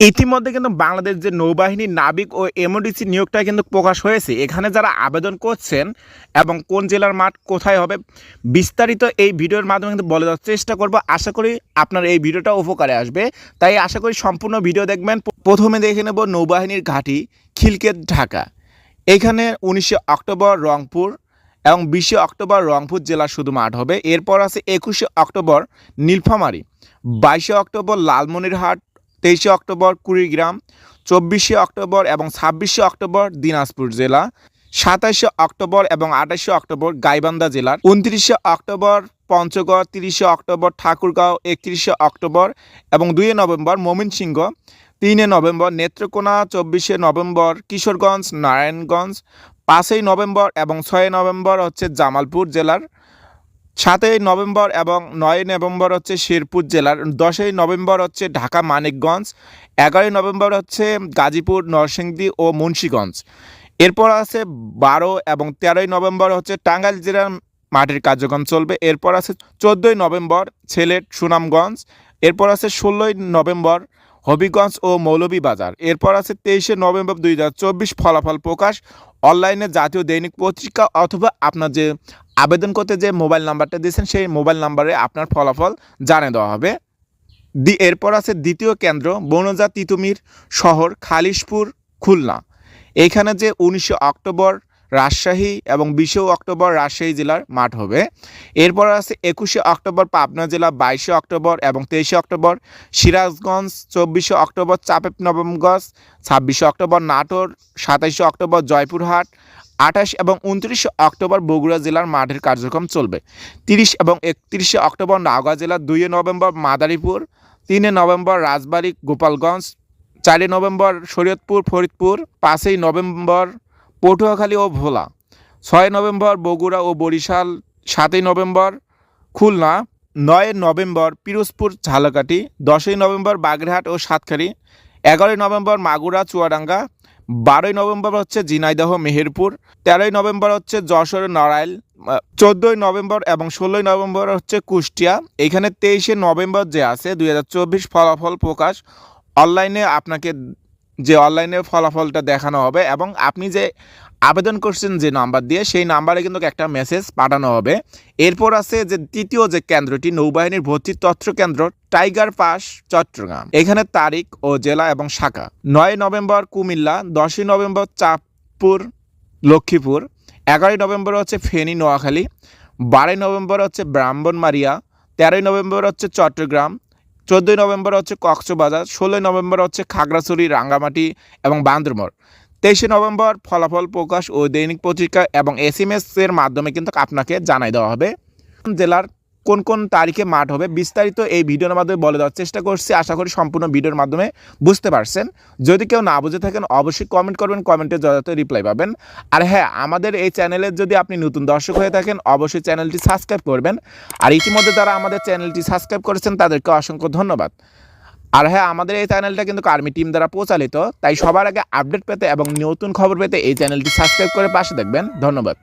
ইতিমধ্যে কিন্তু বাংলাদেশ যে নৌবাহিনী নাবিক ও এমওডিসি নিয়োগটা কিন্তু প্রকাশ হয়েছে। এখানে যারা আবেদন করছেন এবং কোন জেলার মাঠ কোথায় হবে, বিস্তারিত এই ভিডিওর মাধ্যমে কিন্তু বলে দেওয়ার চেষ্টা করব। আশা করি আপনার এই ভিডিওটা উপকারে আসবে। তাই আশা করি সম্পূর্ণ ভিডিও দেখবেন। প্রথমে দেখে নেব নৌবাহিনীর ঘাঁটি খিলকেত ঢাকা। এখানে উনিশে অক্টোবর রংপুর এবং বিশে অক্টোবর রংপুর জেলার শুধু মাঠ হবে। এরপর আছে একুশে অক্টোবর নীলফামারী, বাইশে অক্টোবর লালমনিরহাট তেইশে অক্টোবর কুড়িগ্রাম, চব্বিশে অক্টোবর এবং ছাব্বিশে অক্টোবর দিনাজপুর জেলা সাতাশে অক্টোবর এবং আঠাশে অক্টোবর গাইবান্ধা জেলার, উনত্রিশে অক্টোবর পঞ্চগড়, তিরিশে অক্টোবর ঠাকুরগাঁও, একত্রিশে অক্টোবর এবং দুইয়ে নভেম্বর ময়মনসিংহ, তিনে নভেম্বর নেত্রকোনা, চব্বিশে নভেম্বর কিশোরগঞ্জ, নারায়ণগঞ্জ, পাঁচই নভেম্বর এবং ছয় নভেম্বর হচ্ছে জামালপুর জেলার সাতই নভেম্বর এবং নয় নভেম্বর হচ্ছে শেরপুর জেলার, দশই নভেম্বর হচ্ছে ঢাকা মানিকগঞ্জ, এগারোই নভেম্বর হচ্ছে গাজীপুর, নরসিংদী ও মুন্সীগঞ্জ। এরপর আছে বারো এবং তেরোই নভেম্বর হচ্ছে টাঙ্গাইল জেলার মাঠের কার্যক্রম চলবে। এরপর আছে চোদ্দোই নভেম্বর ছেলেট সুনামগঞ্জ, এরপর আছে ষোলোই নভেম্বর হবিগঞ্জ ও মৌলভীবাজার। এরপর আছে তেইশে নভেম্বর দুই হাজার চব্বিশ ফলাফল প্রকাশ। অনলাইনে জাতীয় দৈনিক পত্রিকা অথবা আপনার যে আবেদন করতে যে মোবাইল নাম্বারটা দিয়েছেন, সেই মোবাইল নাম্বারে আপনার ফলাফল জানিয়ে দেওয়া হবে। দি, এরপর আছে দ্বিতীয় কেন্দ্র, বনজা তিতুমির শহর, খালিশপুর, খুলনা। এইখানে যে উনিশে অক্টোবর রাজশাহী এবং বিশে অক্টোবর রাজশাহী জেলার মাঠ হবে। এরপর আছে একুশে অক্টোবর পাবনা জেলা, বাইশে অক্টোবর এবং তেইশে অক্টোবর সিরাজগঞ্জ, চব্বিশে অক্টোবর চাঁপেনবগঞ্জ ছাব্বিশে অক্টোবর নাটোর, সাতাইশে অক্টোবর জয়পুরহাট আঠাশ এবং উনত্রিশে অক্টোবর বগুড়া জেলার মাঠের কার্যক্রম চলবে। তিরিশ এবং একত্রিশে অক্টোবর নওগাঁ জেলার দুইয়ে নভেম্বর মাদারীপুর, তিনে নভেম্বর রাজবাড়ী গোপালগঞ্জ চারই নভেম্বর শরীয়তপুর, ফরিদপুর পাঁচই নভেম্বর পটুয়াখালী ও ভোলা, ছয় নভেম্বর বগুড়া ও বরিশাল সাতই নভেম্বর খুলনা, নয় নভেম্বর পিরোজপুর, ঝালকাঠি দশই নভেম্বর বাগেরহাট ও সাতখারি এগারোই নভেম্বর মাগুরা, চুয়াডাঙ্গা বারোই নভেম্বর হচ্ছে জিনাইদহ মেহেরপুর, তেরোই নভেম্বর হচ্ছে যশোর নড়াইল চোদ্দই নভেম্বর এবং ষোলোই নভেম্বর হচ্ছে কুষ্টিয়া। এখানে তেইশে নভেম্বর যে আছে দু হাজার চব্বিশ ফলাফল প্রকাশ, অনলাইনে আপনাকে যে অনলাইনে ফলাফলটা দেখানো হবে এবং আপনি যে আবেদন করছেন যে নাম্বার দিয়ে, সেই নাম্বারে কিন্তু একটা মেসেজ পাঠানো হবে। এরপর আছে যে তৃতীয় যে কেন্দ্রটি, নৌবাহিনীর ভর্তির তথ্য কেন্দ্র, টাইগার পাস, চট্টগ্রাম। এখানে তারিখ ও জেলা এবং শাখা। নয় নভেম্বর কুমিল্লা, দশই নভেম্বর চাঁদপুর, লক্ষ্মীপুর। এগারোই নভেম্বর হচ্ছে ফেনী, নোয়াখালী। বারোই নভেম্বর হচ্ছে ব্রাহ্মণমারিয়া। তেরোই নভেম্বর হচ্ছে চট্টগ্রাম। চোদ্দোই নভেম্বর হচ্ছে কক্সবাজার। ষোলোই নভেম্বর হচ্ছে খাগড়াছড়ি, রাঙ্গামাটি এবং বান্দরমর তেইশে নভেম্বর ফলাফল প্রকাশ ও দৈনিক পত্রিকা এবং এস এম এর মাধ্যমে কিন্তু আপনাকে জানাই দেওয়া হবে। জেলার কোন কোন তারিখে মাঠ হবে বিস্তারিত এই ভিডিওর মাধ্যমে বলে দেওয়ার চেষ্টা করছি। আশা করি সম্পূর্ণ ভিডিওর মাধ্যমে বুঝতে পারছেন। যদি কেউ না বুঝে থাকেন, অবশ্যই কমেন্ট করবেন কমেন্টে যথাযথ রিপ্লাই পাবেন। আর হ্যাঁ আমাদের এই চ্যানেলের যদি আপনি নতুন দর্শক হয়ে থাকেন, অবশ্যই চ্যানেলটি সাবস্ক্রাইব করবেন। আর ইতিমধ্যে যারা আমাদের চ্যানেলটি সাবস্ক্রাইব করেছেন, তাদেরকে অসংখ্য ধন্যবাদ। আর হ্যাঁ আমাদের এই চ্যানেলটা কিন্তু আর্মি টিম দ্বারা প্রচালিত, তাই সবার আগে আপডেট পেতে এবং নতুন খবর পেতে এই চ্যানেলটি সাবস্ক্রাইব করে পাশে দেখবেন। ধন্যবাদ।